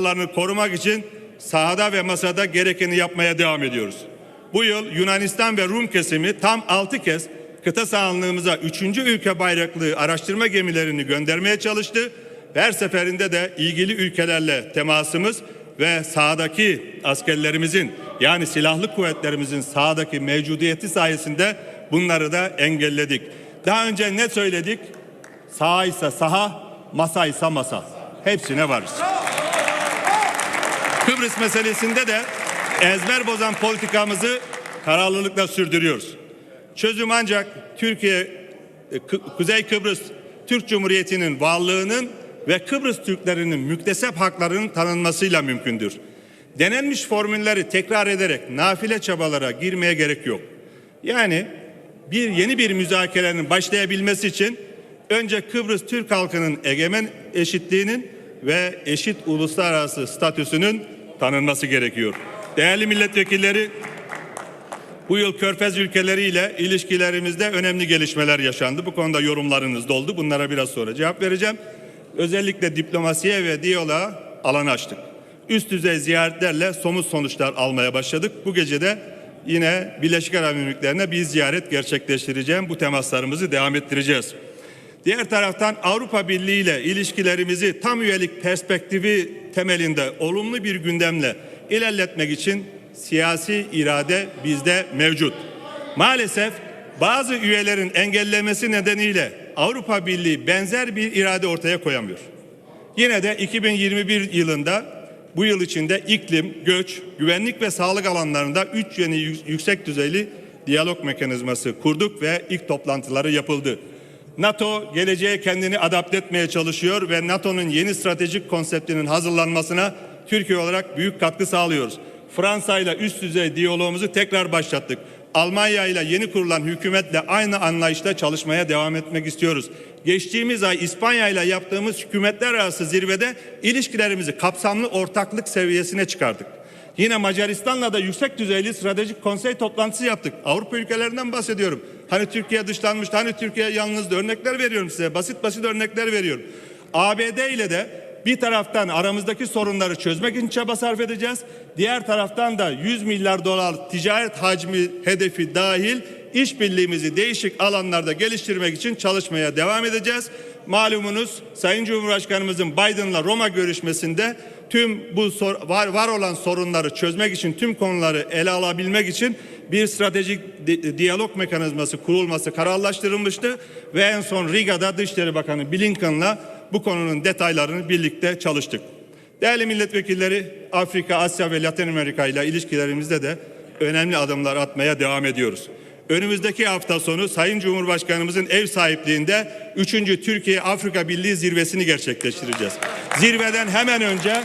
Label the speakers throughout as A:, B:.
A: haklarını korumak için sahada ve masada gerekeni yapmaya devam ediyoruz. Bu yıl Yunanistan ve Rum kesimi tam 6 kez kıta sahanlığımıza 3. ülke bayraklı araştırma gemilerini göndermeye çalıştı. Her seferinde de ilgili ülkelerle temasımız ve sahadaki askerlerimizin yani silahlı kuvvetlerimizin sahadaki mevcudiyeti sayesinde bunları da engelledik. Daha önce ne söyledik? Saha ise saha, masa ise masa. Hepsine varız. Kıbrıs meselesinde de ezber bozan politikamızı kararlılıkla sürdürüyoruz. Çözüm ancak Türkiye, e, Kuzey Kıbrıs Türk Cumhuriyeti'nin varlığının ve Kıbrıs Türklerinin müktesep haklarının tanınmasıyla mümkündür. Denenmiş formülleri tekrar ederek nafile çabalara girmeye gerek yok. Yani bir yeni bir müzakerenin başlayabilmesi için önce Kıbrıs Türk halkının egemen eşitliğinin ve eşit uluslararası statüsünün tanınması gerekiyor. Değerli milletvekilleri, bu yıl Körfez ülkeleriyle ilişkilerimizde önemli gelişmeler yaşandı. Bu konuda yorumlarınız da oldu. Bunlara biraz sonra cevap vereceğim. Özellikle diplomasiye ve diyaloğa alan açtık. Üst düzey ziyaretlerle somut sonuçlar almaya başladık. Bu gece de yine Birleşik Arap Emirlikleri'ne bir ziyaret gerçekleştireceğim. Bu temaslarımızı devam ettireceğiz. Diğer taraftan Avrupa Birliği ile ilişkilerimizi tam üyelik perspektifi temelinde olumlu bir gündemle ilerletmek için siyasi irade bizde mevcut. Maalesef bazı üyelerin engellemesi nedeniyle Avrupa Birliği benzer bir irade ortaya koyamıyor. Yine de 2021 yılında bu yıl içinde iklim, göç, güvenlik ve sağlık alanlarında üç yeni yük- yüksek düzeyli diyalog mekanizması kurduk ve ilk toplantıları yapıldı. NATO geleceğe kendini adapte etmeye çalışıyor ve NATO'nun yeni stratejik konseptinin hazırlanmasına Türkiye olarak büyük katkı sağlıyoruz. Fransa ile üst düzey diyalogumuzu tekrar başlattık. Almanya ile yeni kurulan hükümetle aynı anlayışla çalışmaya devam etmek istiyoruz. Geçtiğimiz ay İspanya ile yaptığımız hükümetler arası zirvede ilişkilerimizi kapsamlı ortaklık seviyesine çıkardık. Yine Macaristan'la da yüksek düzeyli stratejik konsey toplantısı yaptık. Avrupa ülkelerinden bahsediyorum. Hani Türkiye dışlanmıştı, hani Türkiye yalnızdı. Örnekler veriyorum size. Basit basit örnekler veriyorum. ABD ile de bir taraftan aramızdaki sorunları çözmek için çaba sarf edeceğiz. Diğer taraftan da 100 milyar dolar ticaret hacmi hedefi dahil işbirliğimizi değişik alanlarda geliştirmek için çalışmaya devam edeceğiz. Malumunuz Sayın Cumhurbaşkanımızın Biden'la Roma görüşmesinde tüm bu sor- var, var olan sorunları çözmek için tüm konuları ele alabilmek için bir stratejik di- diyalog mekanizması kurulması kararlaştırılmıştı ve en son Riga'da Dışişleri Bakanı Blinken'la bu konunun detaylarını birlikte çalıştık. Değerli milletvekilleri Afrika, Asya ve Latin Amerika ile ilişkilerimizde de önemli adımlar atmaya devam ediyoruz. Önümüzdeki hafta sonu Sayın Cumhurbaşkanımızın ev sahipliğinde 3. Türkiye Afrika Birliği zirvesini gerçekleştireceğiz. Zirveden hemen önce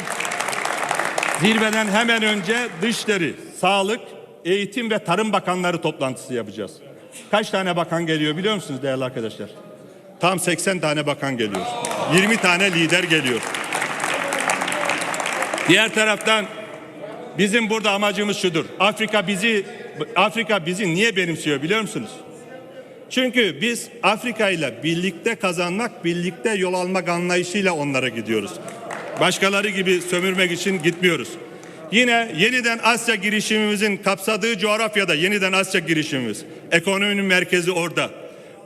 A: zirveden hemen önce dışları, sağlık, eğitim ve tarım bakanları toplantısı yapacağız. Kaç tane bakan geliyor biliyor musunuz değerli arkadaşlar? Tam 80 tane bakan geliyor. 20 tane lider geliyor. Diğer taraftan bizim burada amacımız şudur. Afrika bizi Afrika bizi niye benimsiyor biliyor musunuz? Çünkü biz Afrika ile birlikte kazanmak, birlikte yol almak anlayışıyla onlara gidiyoruz. Başkaları gibi sömürmek için gitmiyoruz. Yine yeniden Asya girişimimizin kapsadığı coğrafyada yeniden Asya girişimimiz. Ekonominin merkezi orada.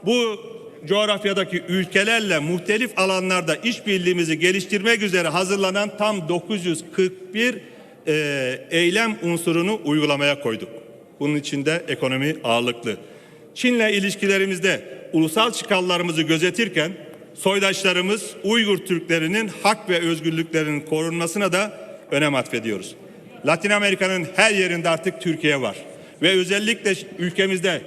A: Bu coğrafyadaki ülkelerle muhtelif alanlarda işbirliğimizi geliştirmek üzere hazırlanan tam 941 e, eylem unsurunu uygulamaya koyduk. Bunun içinde ekonomi ağırlıklı. Çin'le ilişkilerimizde ulusal çıkarlarımızı gözetirken soydaşlarımız Uygur Türklerinin hak ve özgürlüklerinin korunmasına da önem atfediyoruz. Latin Amerika'nın her yerinde artık Türkiye var ve özellikle ülkemizde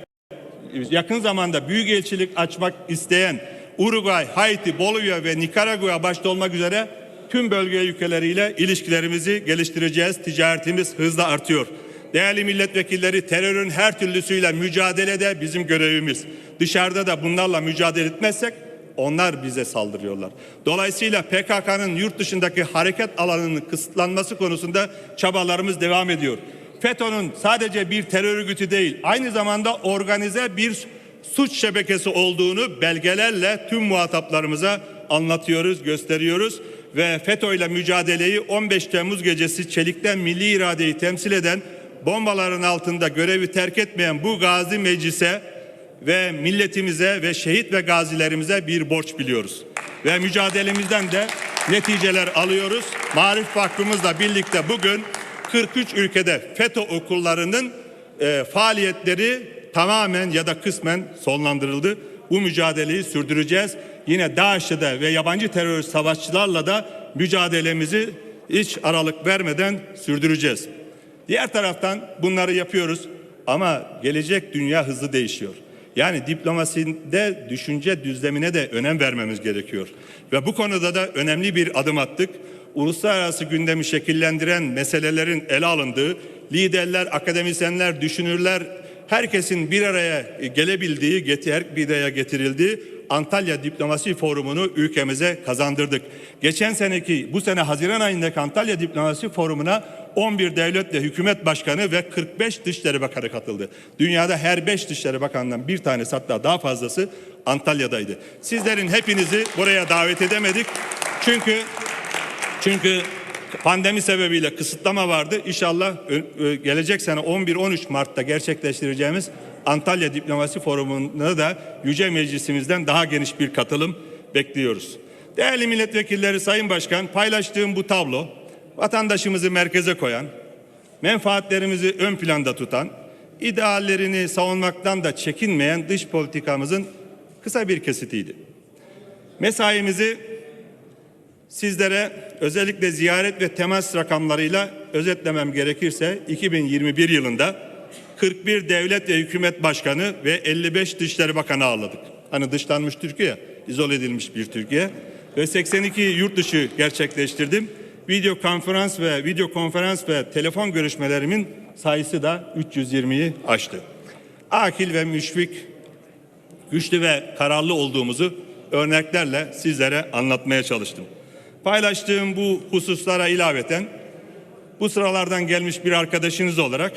A: yakın zamanda büyükelçilik açmak isteyen Uruguay, Haiti, Bolivya ve Nikaragua başta olmak üzere tüm bölge ülkeleriyle ilişkilerimizi geliştireceğiz. Ticaretimiz hızla artıyor. Değerli milletvekilleri terörün her türlüsüyle mücadelede bizim görevimiz. Dışarıda da bunlarla mücadele etmezsek onlar bize saldırıyorlar. Dolayısıyla PKK'nın yurt dışındaki hareket alanının kısıtlanması konusunda çabalarımız devam ediyor. FETÖ'nün sadece bir terör örgütü değil, aynı zamanda organize bir suç şebekesi olduğunu belgelerle tüm muhataplarımıza anlatıyoruz, gösteriyoruz ve FETÖ ile mücadeleyi 15 Temmuz gecesi çelikten milli iradeyi temsil eden bombaların altında görevi terk etmeyen bu gazi meclise ve milletimize ve şehit ve gazilerimize bir borç biliyoruz. Ve mücadelemizden de neticeler alıyoruz. Marif Vakfımızla birlikte bugün 43 ülkede FETÖ okullarının e, faaliyetleri tamamen ya da kısmen sonlandırıldı. Bu mücadeleyi sürdüreceğiz. Yine DAEŞ'le ve yabancı terörist savaşçılarla da mücadelemizi hiç aralık vermeden sürdüreceğiz. Diğer taraftan bunları yapıyoruz ama gelecek dünya hızlı değişiyor. Yani diplomaside düşünce düzlemine de önem vermemiz gerekiyor. Ve bu konuda da önemli bir adım attık. Uluslararası gündemi şekillendiren meselelerin ele alındığı, liderler, akademisyenler, düşünürler, herkesin bir araya gelebildiği, getir, bir araya getirildiği Antalya Diplomasi Forumu'nu ülkemize kazandırdık. Geçen seneki bu sene Haziran ayındaki Antalya Diplomasi Forumu'na 11 devlet ve hükümet başkanı ve 45 dışişleri bakanı katıldı. Dünyada her 5 dışişleri bakanından bir tanesi hatta daha fazlası Antalya'daydı. Sizlerin hepinizi buraya davet edemedik. Çünkü çünkü pandemi sebebiyle kısıtlama vardı. İnşallah gelecek sene 11-13 Mart'ta gerçekleştireceğimiz Antalya Diplomasi Forumu'na da Yüce Meclisimizden daha geniş bir katılım bekliyoruz. Değerli milletvekilleri, Sayın Başkan, paylaştığım bu tablo vatandaşımızı merkeze koyan, menfaatlerimizi ön planda tutan, ideallerini savunmaktan da çekinmeyen dış politikamızın kısa bir kesitiydi. Mesaimizi sizlere özellikle ziyaret ve temas rakamlarıyla özetlemem gerekirse 2021 yılında 41 devlet ve hükümet başkanı ve 55 dışişleri bakanı ağırladık. Hani dışlanmış Türkiye, izole edilmiş bir Türkiye ve 82 yurt dışı gerçekleştirdim. Video konferans ve video konferans ve telefon görüşmelerimin sayısı da 320'yi aştı. Akil ve müşfik güçlü ve kararlı olduğumuzu örneklerle sizlere anlatmaya çalıştım. Paylaştığım bu hususlara ilaveten bu sıralardan gelmiş bir arkadaşınız olarak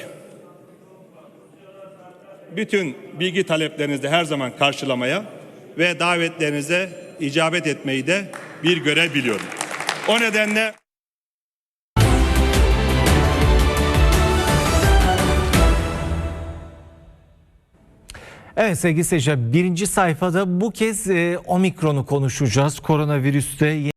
A: bütün bilgi taleplerinizi her zaman karşılamaya ve davetlerinize icabet etmeyi de bir görev biliyorum. O nedenle
B: Evet sevgili seyirciler birinci sayfada bu kez e, omikronu konuşacağız. Koronavirüste